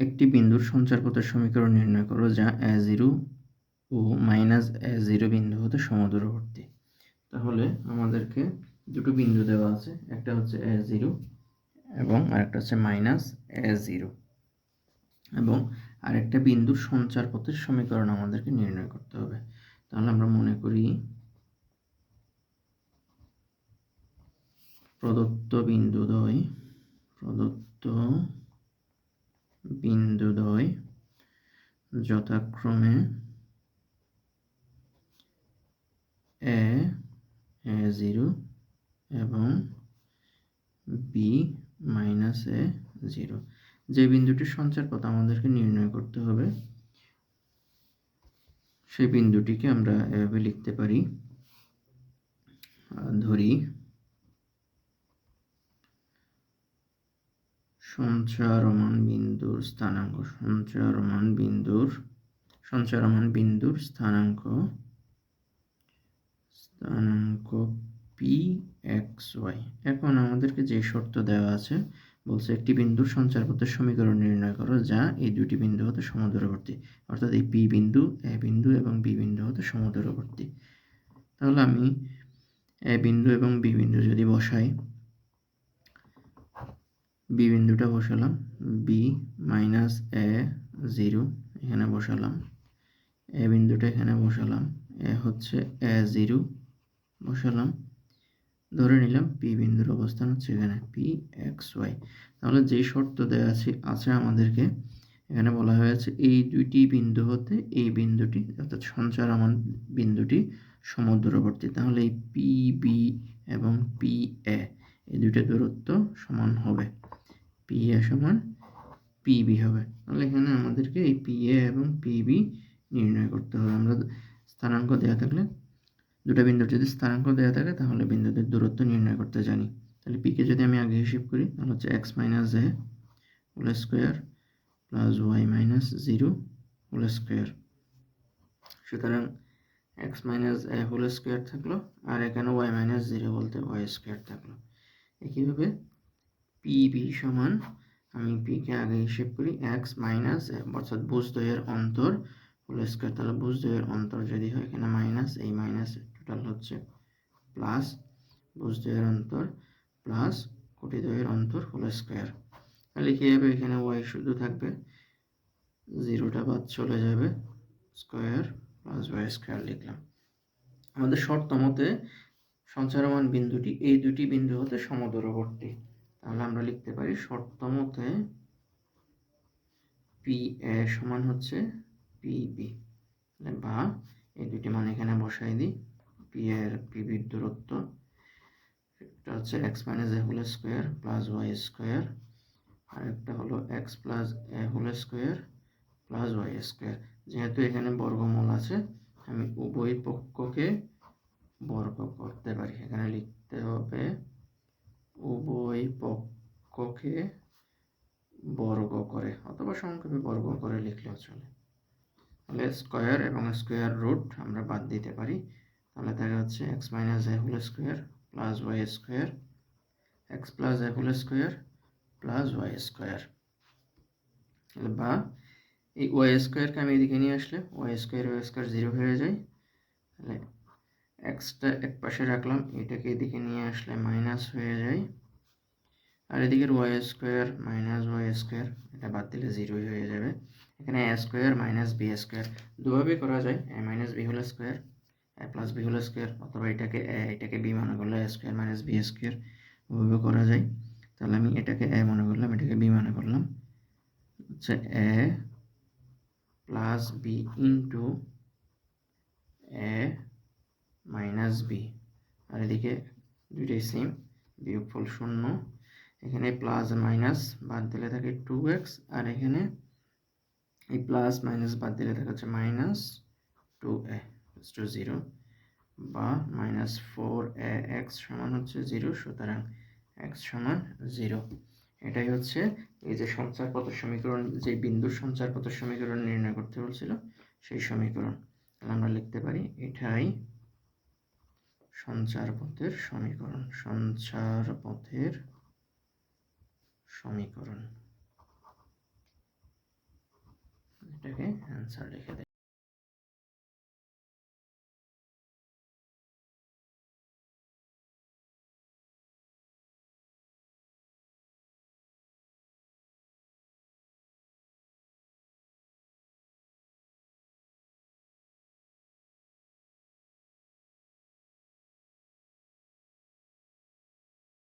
একটি বিন্দুর সঞ্চারপথের সমীকরণ নির্ণয় করো যা এ জিরো ও মাইনাস এ জিরো বিন্দু হতে সমদূরবর্তী। তাহলে আমাদেরকে দুটো বিন্দু দেওয়া আছে, একটা হচ্ছে এ জিরো এবং আরেকটা হচ্ছে মাইনাস এ জিরো এবং আরেকটা বিন্দুর সঞ্চারপথের সমীকরণ আমাদেরকে নির্ণয় করতে হবে। তাহলে আমরা মনে করি প্রদত্ত বিন্দুদ্বয়, প্রদত্ত বিন্দুদ্বয় যথাক্রমে এ এ জিরো এবং বি মাইনাস এ জিরো যে বিন্দুটির সঞ্চার আমাদেরকে নির্ণয় করতে হবে, সেই বিন্দুটিকে আমরা এভাবে লিখতে পারি। ধরি সঞ্চারমান বিন্দুর স্থানাঙ্ক সঞ্চারমান বিন্দুর সঞ্চারমান বিন্দুর স্থানাঙ্ক স্থানাঙ্ক পি এক্স ওয়াই এখন আমাদেরকে যে শর্ত দেওয়া আছে, বলছে একটি বিন্দুর সঞ্চারপথের সমীকরণ নির্ণয় করো, যা এই দুটি বিন্দু হতে সমদূরবর্তী। অর্থাৎ এই পি বিন্দু এ বিন্দু এবং বি বিন্দু হতে সমদূরবর্তী। তাহলে আমি এ বিন্দু এবং বি বিন্দু যদি বসাই বি বিন্দুটা বসালাম। বি মাইনাস এ জিরো এখানে বসালাম। এ বিন্দুটা এখানে বসালাম। এ হচ্ছে এ জিরো বসালাম। ধরে নিলাম পি বিন্দুর অবস্থান হচ্ছে এখানে পি এক্স ওয়াই তাহলে যে শর্ত দেওয়া আছে আছে আমাদেরকে, এখানে বলা হয়েছে এই দুইটি বিন্দু হতে এই বিন্দুটি, অর্থাৎ সঞ্চার আমার বিন্দুটি সমদূরবর্তী। তাহলে এই পি বি এবং পি এ এই দুইটা দূরত্ব সমান হবে। পি সমান পিবি হবে। তাহলে এখানে আমাদেরকে এই পি এ এবং পিবি নির্ণয় করতে হবে। আমরা স্থানাঙ্ক দেওয়া থাকলে, দুটো বিন্দুর যদি স্থানাঙ্ক দেওয়া থাকে, তাহলে বিন্দুদের দূরত্ব নির্ণয় করতে জানি। তাহলে পিকে যদি আমি আগে হিসেব করি, তাহলে হচ্ছে X minus A whole square plus Y minus zero whole square সুতরাং X minus A whole square থাকল, আর এখানে ওয়াই মাইনাস জিরো বলতে ওয়াই স্কোয়ার থাকল। একইভাবে পিবি সমান, আমি পিকে আগে হিসেব করি এক্স মাইনাস অর্থাৎ বুঝদয়ের অন্তর হোল স্কোয়ার তাহলে বুঝদয়ের অন্তর যদি হয় এখানে মাইনাস এই মাইনাস টোটাল হচ্ছে প্লাস বুঝদয়ের অন্তর প্লাস কোটিদ্বয়ের অন্তর হোল স্কোয়ার তাহলে কী হবে? এখানে ওয়াই শুধু থাকবে জিরোটা বাদ চলে যাবে স্কোয়ার প্লাস ওয়াই স্কোয়ার লিখলাম। আমাদের শর্ত মতে সঞ্চারমান বিন্দুটি এই দুটি বিন্দু হতে সমদূরবর্তী। তাহলে আমরা লিখতে পারি শর্ত মতে পি এ সমান হচ্ছে পিবি বা এই দুটি মান এখানে বসাই দিই। পি এর পিবির দূরত্ব, একটা হচ্ছে X minus A whole square plus Y square আর একটা হলো X plus A whole square plus Y square যেহেতু এখানে বর্গমূল আছে, আমি উভয় পক্ষকে বর্গ করতে পারি। এখানে লিখতে হবে উভয় পক্ষকে বর্গ করে, অথবা সংক্ষেপে বর্গ করে লিখলেও চলে। তাহলে স্কোয়ার এবং স্কোয়ার রুট আমরা বাদ দিতে পারি। তাহলে দেখা যাচ্ছে X minus A whole square plus Y square X plus A whole square plus Y square বা, এই ওয়াই স্কোয়ারকে আমি এদিকে নিয়ে আসলে Y square Y square zero হয়ে যায়। তাহলে এক্সটা এক পাশে রাখলাম, এটাকে এদিকে নিয়ে আসলে মাইনাস হয়ে যায়। আর এদিকের Y square minus Y square এটা বাদ দিলে জিরোই হয়ে যাবে। এখানে A square minus B square দুভাবেই করা যায়। A minus B whole square A plus B whole square অথবা এটাকে এ এটাকে বি মনে করলে A square minus B square ওভাবে করা যায়। তাহলে আমি এটাকে এ মনে করলাম, এটাকে বি মনে করলাম। হচ্ছে A plus B into A minus B আর এদিকে দুইটাই সেম বিয়োগফল শূন্য। এখানে প্লাস মাইনাস বাদ দিলে থাকে টু এক্স আর এখানে এই প্লাস মাইনাস বাদ দিলে থাকে হচ্ছে minus two A two zero বা মাইনাস ফোর এ এক্স সমান হচ্ছে জিরো সুতরাং এক্স সমান জিরো এটাই হচ্ছে এই যে সঞ্চারপথ সমীকরণ, যে বিন্দুর সঞ্চারপথ সমীকরণ নির্ণয় করতে বলছিল, সেই সমীকরণ। তাহলে আমরা লিখতে পারি এটাই সঞ্চারপথের সমীকরণ সঞ্চারপথের সমীকরণ। এটাকে অ্যান্সার লিখে